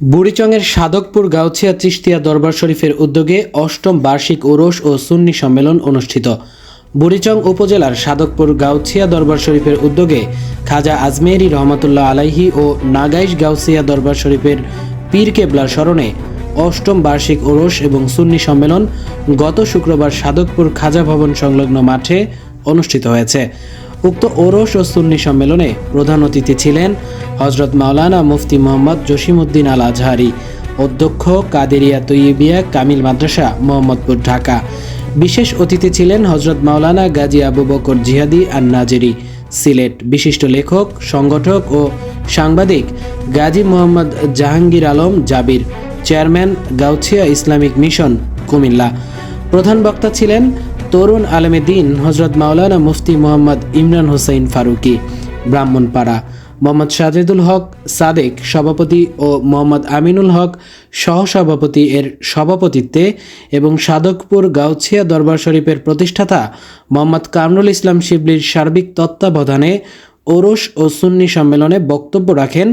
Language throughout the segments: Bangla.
বুড়িচংয়ের সাধকপুর গাউছিয়া চিস্তিয়া দরবার শরীফের উদ্যোগে অষ্টম বার্ষিক ওরস ও সুন্নি সম্মেলন অনুষ্ঠিত। বুড়িচং উপজেলার সাধকপুর গাউছিয়া দরবার শরীফের উদ্যোগে খাজা আজমেরি রহমতুল্লাহ আলাইহি ও নাগাইশ গাউছিয়া দরবার শরীফের পীর কেবলার স্মরণে অষ্টম বার্ষিক ওরস এবং সুন্নি সম্মেলন গত শুক্রবার সাধকপুর খাজা ভবন সংলগ্ন মাঠে অনুষ্ঠিত হয়েছে। উক্ত ওরস ও সুন্নি সম্মেলনে প্রধান অতিথি ছিলেন হজরত মাওলানা মুফতি মোহাম্মদ জসিমউদ্দিন আল আজহারি অধ্যক্ষ কাদেরিয়া তৈয়বিয়া কামিল মাদ্রাসা, মোহাম্মদপুর, ঢাকা। বিশেষ অতিথি ছিলেন হজরত মাওলানা গাজী আবু বকর জিহাদি আর নাজেরি সিলেট। বিশিষ্ট লেখক, সংগঠক ও সাংবাদিক Gazi Mohammad Jahangir Alam Jabir, chairman Gausia Islamic mission Cumilla. প্রধান বক্তা ছিলেন তরুণ আলমে দিন হজরত মাওলানা মুফতি মোহাম্মদ ইমরান হোসেন ফারুকি, ব্রাহ্মণপাড়া। মোহাম্মদ সাজেদুল হক সাদেক সভাপতি ও মোহাম্মদ আমিনুল হক সহসভাপতি এর সভাপতিত্বে এবং সাদকপুর গাউছিয়া দরবার শরীফের প্রতিষ্ঠাতা মোহাম্মদ কামরুল ইসলাম শিবলির সার্বিক তত্ত্বাবধানে ওরস ও সুন্নি সম্মেলনে বক্তব্য রাখেন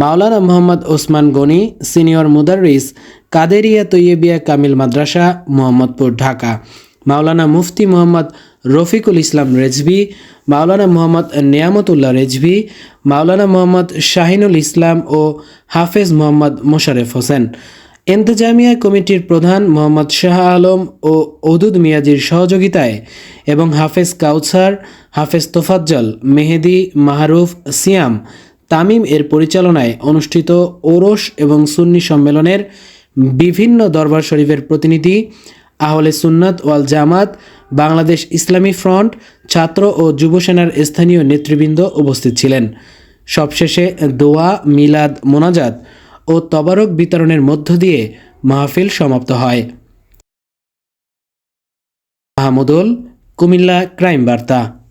মাওলানা মোহাম্মদ ওসমান গনি, সিনিয়র মুদারিস কাদেরিয়া তৈয়বিয়া কামিল মাদ্রাসা, মোহাম্মদপুর, ঢাকা। মাওলানা মুফতি মোহাম্মদ রফিকুল ইসলাম রেজভি, মাওলানা মোহাম্মদ নিয়ামতুল্লাহ রেজভি, মাওলানা মোহাম্মদ শাহিনুল ইসলাম ও হাফেজ মোহাম্মদ মোশারেফ হোসেন। এন্তেজামিয়া কমিটির প্রধান মোহাম্মদ শাহ আলম ও ওদুদ মিয়াজির সহযোগিতায় এবং হাফেজ কাউসার হাফেজ তোফাজ্জল, মেহেদি, মাহরুফ, সিয়াম, তামিম এর পরিচালনায় অনুষ্ঠিত ওরস এবং সুন্নি সম্মেলনের বিভিন্ন দরবার শরীফের প্রতিনিধি আহলে সুন্নাত ওয়াল জামাত, বাংলাদেশ ইসলামী ফ্রন্ট, ছাত্র ও যুবসেনার স্থানীয় নেতৃবৃন্দ উপস্থিত ছিলেন। সবশেষে দোয়া, মিলাদ, মোনাজাত ও তবারক বিতরণের মধ্য দিয়ে মাহফিল সমাপ্ত হয়। মাহমুদুল, কুমিল্লা ক্রাইম বার্তা।